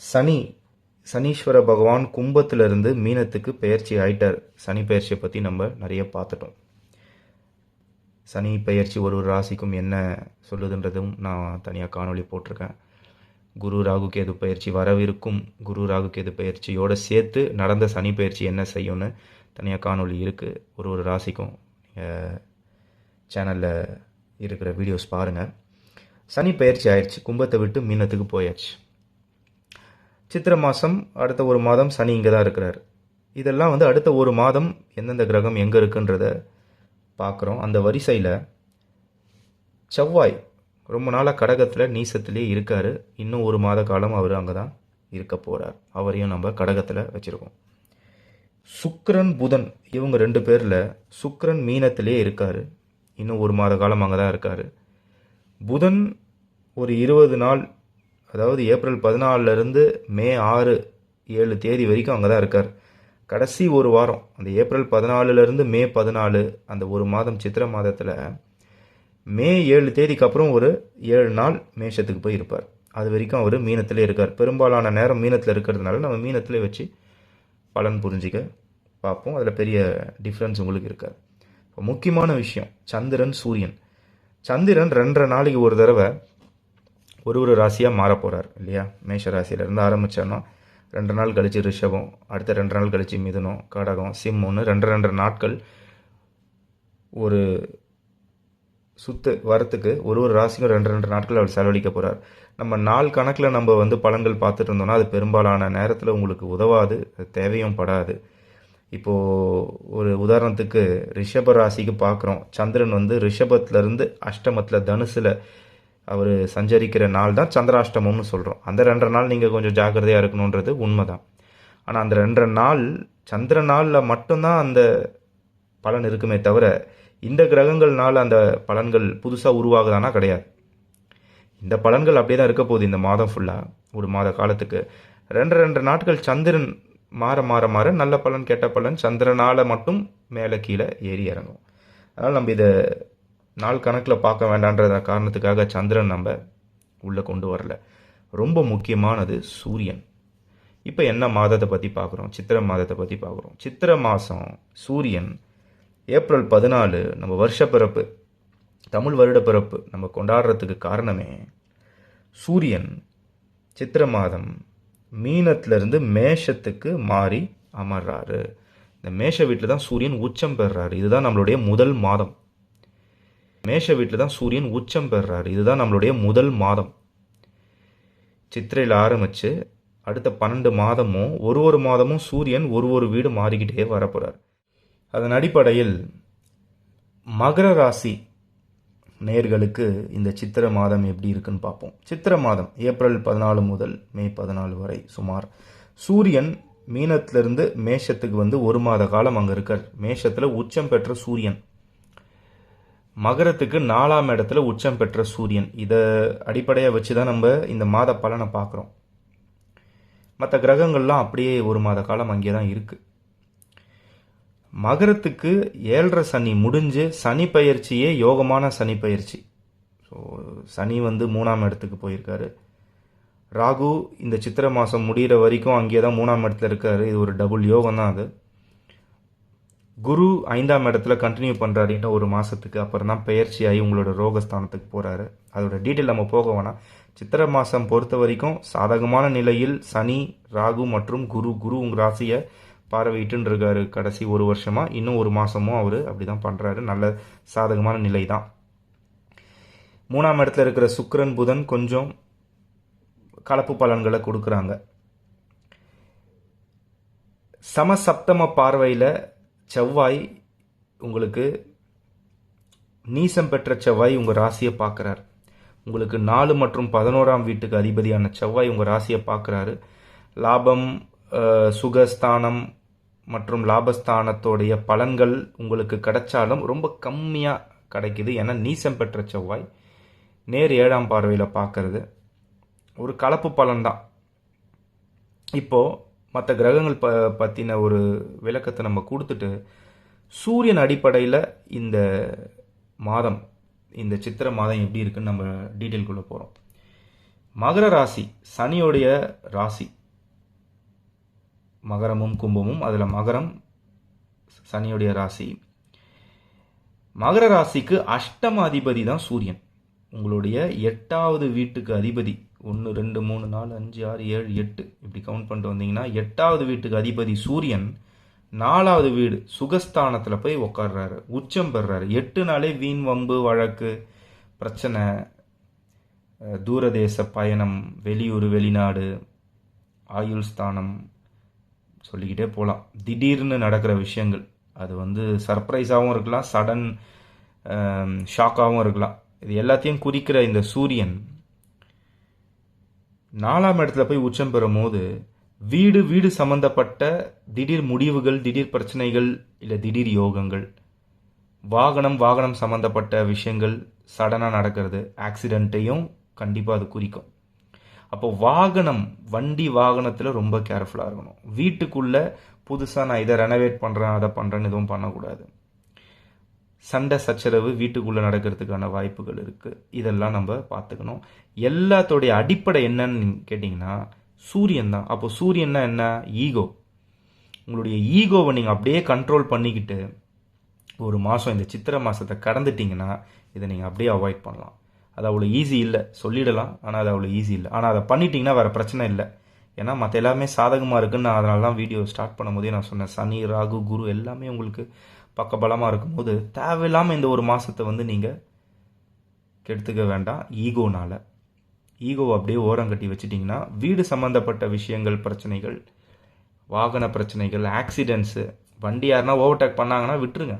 சனி சனீஸ்வர பகவான் கும்பத்திலிருந்து மீனத்துக்கு பெயர்ச்சி ஆயிட்டார். சனி பெயர்ச்சியை பற்றி நம்ம நிறைய பார்த்துட்டோம். சனி பெயர்ச்சி ஒரு ஒரு ராசிக்கும் என்ன சொல்லுதுன்றதும் நான் தனியாக காணொளி போட்டிருக்கேன். குரு ராகு கேது பயிற்சி வரவிருக்கும் குரு ராகு கேது பயிற்சியோடு சேர்த்து நடந்த சனி பயிற்சி என்ன செய்யும்னு தனியாக காணொளி இருக்குது ஒரு ஒரு ராசிக்கும் சேனலில் இருக்கிற வீடியோஸ் பாருங்கள் சனி பயிற்சி ஆயிடுச்சு. கும்பத்தை விட்டு மீனத்துக்கு போயாச்சு. சித்திரை மாதம் அடுத்த ஒரு மாதம் சனி இங்கே தான் இருக்கிறார். இதெல்லாம் வந்து அடுத்த ஒரு மாதம் எந்தெந்த கிரகம் எங்கே இருக்குன்றத பார்க்குறோம். அந்த வரிசையில் செவ்வாய் ரொம்ப நாளாக கடகத்தில் நீசத்துலேயே இருக்கார். இன்னும் ஒரு மாத காலம் அவர் அங்கே தான் இருக்க போகிறார் அவரையும் நம்ம கடகத்தில் வச்சுருக்கோம். சுக்கரன் புதன் இவங்க ரெண்டு பேரில் சுக்கரன் மீனத்திலே இருக்கார். இன்னும் ஒரு மாத காலம் அங்கே தான் இருக்கார். புதன் ஒரு இருபது நாள் அதாவது ஏப்ரல் பதினாலிருந்து மே ஆறு ஏழு தேதி வரைக்கும் அங்கே தான் இருக்கார். கடைசி ஒரு வாரம் அந்த ஏப்ரல் பதினாலுலேருந்து மே பதினாலு அந்த ஒரு மாதம் சித்திரை மாதத்தில் மே ஏழு தேதிக்கு அப்புறம் ஒரு ஏழு நாள் மேஷத்துக்கு போய் இருப்பார். அது வரைக்கும் அவர் மீனத்திலே இருக்கார். பெரும்பாலான நேரம் மீனத்தில் இருக்கிறதுனால நம்ம மீனத்திலே வச்சு பலன் புரிஞ்சிக்க பார்ப்போம். அதில் பெரிய டிஃப்ரென்ஸ் உங்களுக்கு இருக்காது. இப்போ முக்கியமான விஷயம் சந்திரன் சூரியன். சந்திரன் ரெண்டரை நாளைக்கு ஒரு தடவை ஒரு ஒரு ராசியாக மாற போகிறார் இல்லையா? மேஷ ராசியிலேருந்து ஆரம்பித்தோன்னா ரெண்டு நாள் கழித்து ரிஷபம் அடுத்த ரெண்டு நாள் கழித்து மிதுனம் கடகம் சிம்முன்னு ரெண்டு ரெண்டு நாட்கள் ஒரு சுத்து வரத்துக்கு ஒரு ஒரு ராசிக்கும் ரெண்டு ரெண்டு நாட்கள் அவர் செலவழிக்க போகிறார் நம்ம நாள் கணக்கில் நம்ம வந்து பலன்கள் பார்த்துட்டு இருந்தோம்னா அது பெரும்பாலான நேரத்தில் உங்களுக்கு உதவாது அது தேவையும் படாது. இப்போது ஒரு உதாரணத்துக்கு ரிஷப ராசிக்கு பார்க்குறோம். சந்திரன் வந்து ரிஷபத்துலேருந்து அஷ்டமத்தில் தனுசில் அவர் சஞ்சரிக்கிற நாள் தான் சந்திராஷ்டமம்னு சொல்கிறோம் அந்த ரெண்டரை நாள் நீங்கள் கொஞ்சம் ஜாக்கிரதையாக இருக்கணுன்றது உண்மை தான் ஆனால் அந்த ரெண்டரை நாள் சந்திர நாளில் மட்டும்தான் அந்த பலன் இருக்குமே தவிர இந்த கிரகங்கள்னால அந்த பலன்கள் புதுசாக உருவாகுதானா கிடையாது. இந்த பலன்கள் அப்படியே தான் இருக்க போகுது இந்த மாதம் ஃபுல்லாக ஒரு மாத காலத்துக்கு. ரெண்டு ரெண்டு நாட்கள் சந்திரன் மாற மாற மாற நல்ல பலன் கெட்ட பலன் சந்திரனால் மட்டும் மேலே கீழே ஏறி இறங்கும். அதனால் நம்ம இதை நாள் கணக்கில் பார்க்க வேண்டான்ற காரணத்துக்காக சந்திரன் நம்ம உள்ளே கொண்டு வரல. ரொம்ப முக்கியமானது சூரியன். இப்போ என்ன மாதத்தை பற்றி பார்க்குறோம்? சித்திரை மாதத்தை பற்றி பார்க்குறோம். சித்திரை மாதம் சூரியன் ஏப்ரல் பதினாலு நம்ம வருஷ பிறப்பு தமிழ் வருட பிறப்பு நம்ம கொண்டாடுறதுக்கு காரணமே சூரியன். சித்திரை மாதம் மீனத்திலிருந்து மேஷத்துக்கு மாறி அமர்றாரு. இந்த மேஷ வீட்டில் தான் சூரியன் உச்சம் பெறுறாரு. இதுதான் நம்மளுடைய முதல் மாதம். மேஷ வீட்டில் தான் சூரியன் உச்சம் பெறுறாரு இதுதான் நம்மளுடைய முதல் மாதம். சித்திரையில் ஆரம்பித்து அடுத்த பன்னெண்டு மாதமும் ஒரு ஒரு மாதமும் சூரியன் ஒரு ஒரு வீடு மாறிக்கிட்டே வரப்போகிறார் அதன் அடிப்படையில் மகர ராசி நேர்களுக்கு இந்த சித்திரை மாதம் எப்படி இருக்குன்னு பார்ப்போம். சித்திரை மாதம் ஏப்ரல் பதினாலு முதல் மே பதினாலு வரை சுமார் சூரியன் மீனத்திலிருந்து மேஷத்துக்கு வந்து ஒரு மாத காலம் அங்கே இருக்கார். மேஷத்தில் உச்சம் பெற்ற சூரியன். மகரத்துக்கு நாலாம் இடத்துல உச்சம் பெற்ற சூரியன். இதை அடிப்படையாக வச்சு தான் நம்ம இந்த மாத பலனை பார்க்குறோம். மற்ற கிரகங்கள்லாம் அப்படியே ஒரு மாத காலம் அங்கே தான் இருக்குது மகரத்துக்கு ஏழரை சனி முடிஞ்சு சனி பயிற்சியே யோகமான சனி பயிற்சி. ஸோ சனி வந்து மூணாம் இடத்துக்கு போயிருக்காரு. ராகு இந்த சித்திரை மாதம் முடிகிற வரைக்கும் அங்கேயே தான் மூணாம் இடத்துல இருக்காரு. இது ஒரு டபுள் யோகம் தான் அது. குரு ஐந்தாம் இடத்துல கண்டினியூ பண்ணுறாரு இன்னும் ஒரு மாதத்துக்கு அப்புறம் தான் பயிற்சியாகி உங்களோட ரோகஸ்தானத்துக்கு போகிறாரு அதோட டீட்டெயில் நம்ம போக வேணாம். சித்திரை மாதம் பொறுத்த வரைக்கும் சாதகமான நிலையில் சனி ராகு மற்றும் குரு குரு உங்கள் ராசியை பார்வையிட்டுன்னு இருக்காரு கடைசி ஒரு வருஷமாக இன்னும் ஒரு மாதமும் அவர் அப்படி தான் பண்ணுறாரு நல்ல சாதகமான நிலை தான் மூணாம் இடத்துல இருக்கிற சுக்கரன் புதன் கொஞ்சம் கலப்பு பலன்களை கொடுக்குறாங்க. சமசப்தம பார்வையில் செவ்வாய் உங்களுக்கு நீசம் பெற்ற செவ்வாய் உங்கள் ராசியை பார்க்குறாரு. உங்களுக்கு நாலு மற்றும் பதினோராம் வீட்டுக்கு அதிபதியான செவ்வாய் உங்கள் ராசியை பார்க்குறாரு. லாபம் சுகஸ்தானம் மற்றும் லாபஸ்தானத்தோடைய பலன்கள் உங்களுக்கு கிடைச்சாலும் ரொம்ப கம்மியாக கிடைக்குது. ஏன்னா நீசம் பெற்ற செவ்வாய் நேர் ஏழாம் பார்வையில் பார்க்கறது. ஒரு கலப்பு பலன்தான். இப்போது மற்ற கிரகங்கள் ப பற்றின ஒரு விளக்கத்தை நம்ம கொடுத்துட்டு சூரியன் அடிப்படையில் இந்த மாதம் இந்த சித்திரை மாதம் எப்படி இருக்குன்னு நம்ம டீட்டெயில்குள்ளே போகிறோம் மகர ராசி சனியோடைய ராசி. மகரமும் கும்பமும் அதில் மகரம் சனியுடைய ராசி. மகர ராசிக்கு அஷ்டம அதிபதி தான் சூரியன். உங்களுடைய எட்டாவது வீட்டுக்கு அதிபதி. ஒன்று ரெண்டு மூணு நாலு அஞ்சு ஆறு ஏழு எட்டு. இப்படி கவுண்ட் பண்ணிட்டு வந்தீங்கன்னா எட்டாவது வீட்டுக்கு அதிபதி சூரியன் நாலாவது வீடு சுகஸ்தானத்தில் போய் உக்காடுறாரு உச்சம் பெறுறாரு எட்டு நாளே வீண் வம்பு வழக்கு பிரச்சனை தூரதேச பயணம் வெளியூர் வெளிநாடு ஆயுள் ஸ்தானம் சொல்லிக்கிட்டே போகலாம் திடீர்னு நடக்கிற விஷயங்கள். அது வந்து சர்ப்ரைஸாகவும் இருக்கலாம் சடன் ஷாக்காகவும் இருக்கலாம். இது எல்லாத்தையும் குறிக்கிற இந்த சூரியன் நாலாம் இடத்துல போய் உச்சம் பெறும் போது வீடு வீடு சம்பந்தப்பட்ட திடீர் முடிவுகள் திடீர் பிரச்சனைகள் இல்லை திடீர் யோகங்கள் வாகனம் வாகனம் சம்பந்தப்பட்ட விஷயங்கள் சடனாக நடக்கிறது. ஆக்சிடெண்ட்டையும் கண்டிப்பாக அது குறிக்கும். அப்போ வாகனம் வண்டி வாகனத்தில் ரொம்ப கேர்ஃபுல்லாக இருக்கணும். வீட்டுக்குள்ளே புதுசாக நான் இதை ரெனவேட் பண்ணுறேன் அதை பண்ணுறேன்னு எதுவும் பண்ணக்கூடாது. சண்டை சச்சரவு வீட்டுக்குள்ளே நடக்கிறதுக்கான வாய்ப்புகள் இருக்குது இதெல்லாம் நம்ம பார்த்துக்கணும். எல்லாத்தோடைய அடிப்படை என்னன்னு கேட்டிங்கன்னா சூரியன் தான். அப்போ சூரியன்னா என்ன? ஈகோ. உங்களுடைய ஈகோவை நீங்கள் அப்படியே கண்ட்ரோல் பண்ணிக்கிட்டு ஒரு மாதம் இந்த சித்திரை மாதத்தை கடந்துட்டிங்கன்னா இதை நீங்கள் அப்படியே அவாய்ட் பண்ணலாம். அது அவ்வளோ ஈஸி இல்லை. சொல்லிடலாம். ஆனால் அது அவ்வளோ ஈஸி இல்லை. ஆனால் அதை பண்ணிட்டீங்கன்னா வேறு பிரச்சனை இல்லை. ஏன்னா மற்ற எல்லாமே சாதகமாக இருக்குன்னு நான் அதனால தான் வீடியோ ஸ்டார்ட் பண்ணும்போதே நான் சொன்னேன். சனி ராகு குரு எல்லாமே உங்களுக்கு பக்கபலமாக இருக்கும்போது தேவையில்லாமல் இந்த ஒரு மாதத்தை வந்து நீங்கள் கெடுத்துக்க வேண்டாம். ஈகோனால். ஈகோவை அப்படியே ஓரம் கட்டி வச்சிட்டிங்கன்னா வீடு சம்மந்தப்பட்ட விஷயங்கள் பிரச்சனைகள் வாகன பிரச்சனைகள் ஆக்சிடென்ட்ஸு வண்டி யாருன்னா ஓவர்டேக் பண்ணாங்கன்னா விட்டுருங்க.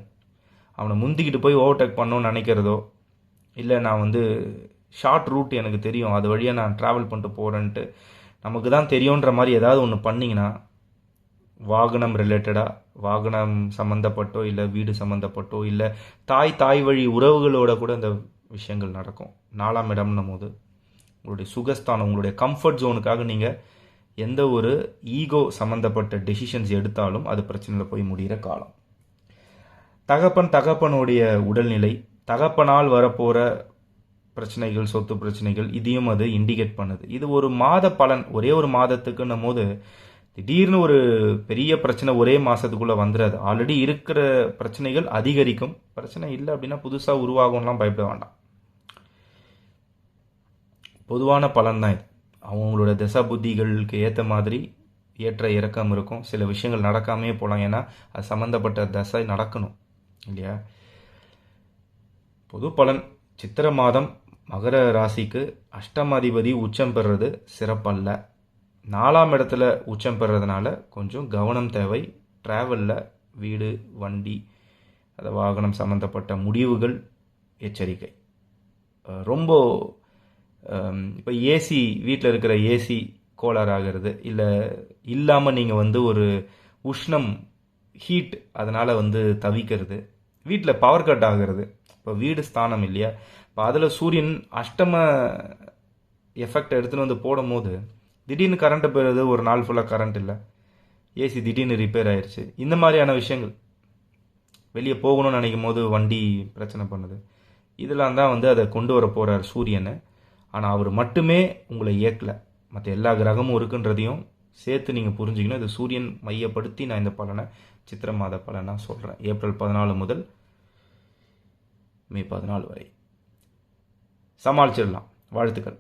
அவனை முந்திக்கிட்டு போய் ஓவர்டேக் பண்ணணும்னு நினைக்கிறதோ இல்லை நான் வந்து ஷார்ட் ரூட் எனக்கு தெரியும் அது வழியாக நான் ட்ராவல் பண்ணிட்டு போகிறேன்ட்டு நமக்கு தான் தெரியுன்ற மாதிரி ஏதாவது ஒன்று பண்ணிங்கன்னா வாகனம் ரிலேட்டடாக வாகனம் சம்மந்தப்பட்டோ இல்லை வீடு சம்மந்தப்பட்டோ இல்லை தாய் தாய் வழி உறவுகளோட கூட இந்த விஷயங்கள் நடக்கும். நாலாம் இடம்னும் போது உங்களுடைய சுகஸ்தானம் உங்களுடைய கம்ஃபர்ட் ஜோனுக்காக நீங்கள் எந்த ஒரு ஈகோ சம்மந்தப்பட்ட டெசிஷன்ஸ் எடுத்தாலும் அது பிரச்சனையில் போய் முடிகிற காலம். தகப்பன் தகப்பனுடைய உடல்நிலை தகப்பனால் வரப்போகிற பிரச்சனைகள் சொத்து பிரச்சனைகள் இதையும் அது இண்டிகேட் பண்ணுது. இது ஒரு மாத பலன் ஒரே ஒரு மாதத்துக்குன்னும் போது திடீர்னு ஒரு பெரிய பிரச்சனை ஒரே மாதத்துக்குள்ளே வந்துடாது ஆல்ரெடி இருக்கிற பிரச்சனைகள் அதிகரிக்கும். பிரச்சனை இல்லை அப்படின்னா புதுசாக உருவாகும்லாம் பயப்பட வேண்டாம். பொதுவான பலன் தான் இது. அவங்களோட திசா புத்திகளுக்கு ஏற்ற மாதிரி ஏற்ற இறக்கம் இருக்கும். சில விஷயங்கள் நடக்காமே போகலாம் ஏன்னா அது சம்மந்தப்பட்ட தசை நடக்கணும். இல்லையா? பொது பலன் சித்திர மாதம் மகர ராசிக்கு அஷ்டமாதிபதி உச்சம் பெறுறது சிறப்பல்ல. நாலாம் இடத்துல உச்சம் பெறுறதுனால கொஞ்சம் கவனம் தேவை. ட்ராவலில் வீடு வண்டி அது வாகனம் சம்மந்தப்பட்ட முடிவுகள் எச்சரிக்கை. ரொம்ப இப்போ ஏசி வீட்டில் இருக்கிற ஏசி கோளாறு ஆகிறது இல்லை இல்லாமல் நீங்கள் வந்து ஒரு உஷ்ணம் ஹீட் அதனால் வந்து தவிக்கிறது. வீட்டில் பவர் கட் ஆகிறது. இப்போ வீடு ஸ்தானம் இல்லையா? இப்போ அதில் சூரியன் அஷ்டம எஃபெக்ட் எடுத்துன்னு வந்து போடும் போது திடீர்னு கரண்ட்டு போயிடுது ஒரு நாள் ஃபுல்லாக கரண்ட் இல்லை. ஏசி திடீர்னு ரிப்பேர் ஆயிடுச்சு இந்த மாதிரியான விஷயங்கள். வெளியே போகணும்னு நினைக்கும் போது வண்டி பிரச்சனை பண்ணுது. இதெல்லாம் தான் வந்து அதை கொண்டு வர போகிறார் சூரியனை. ஆனால் அவர் மட்டுமே உங்களை இயக்கலை. மற்ற எல்லா கிரகமும் இருக்குன்றதையும் சேர்த்து நீங்கள் புரிஞ்சுக்கணும். இது சூரியன் மையப்படுத்தி நான் இந்த பலனை சித்திர மாத பலனாக சொல்கிறேன் ஏப்ரல் பதினாலு முதல் மே பதினாலு வரை. சமாளிச்சிடலாம். வாழ்த்துக்கள்.